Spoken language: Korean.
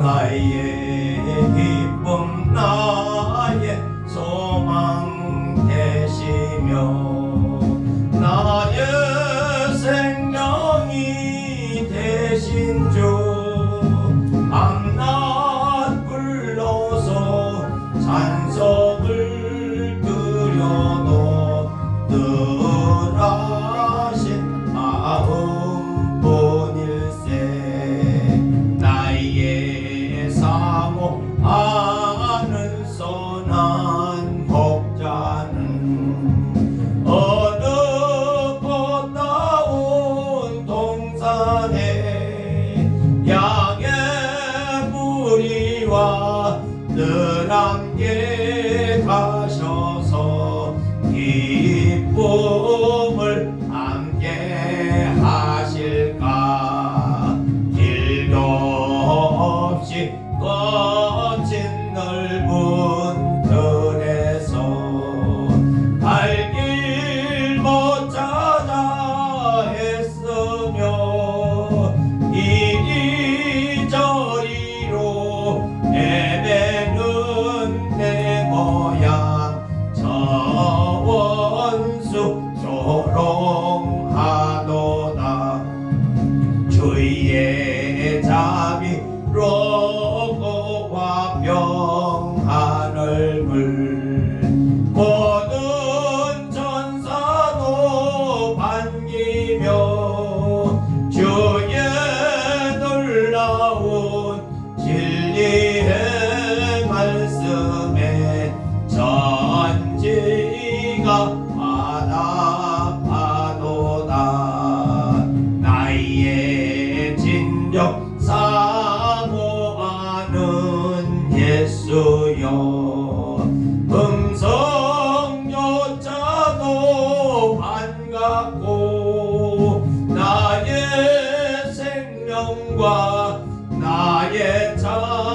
나의 기쁨 나의 소망 되시며 나의 생명이 되신 주 사모 하늘 선한 목자는 어느 꽃다운 동산에 양의 뿌리와 Oh, 같고 나의 생명과 나의 자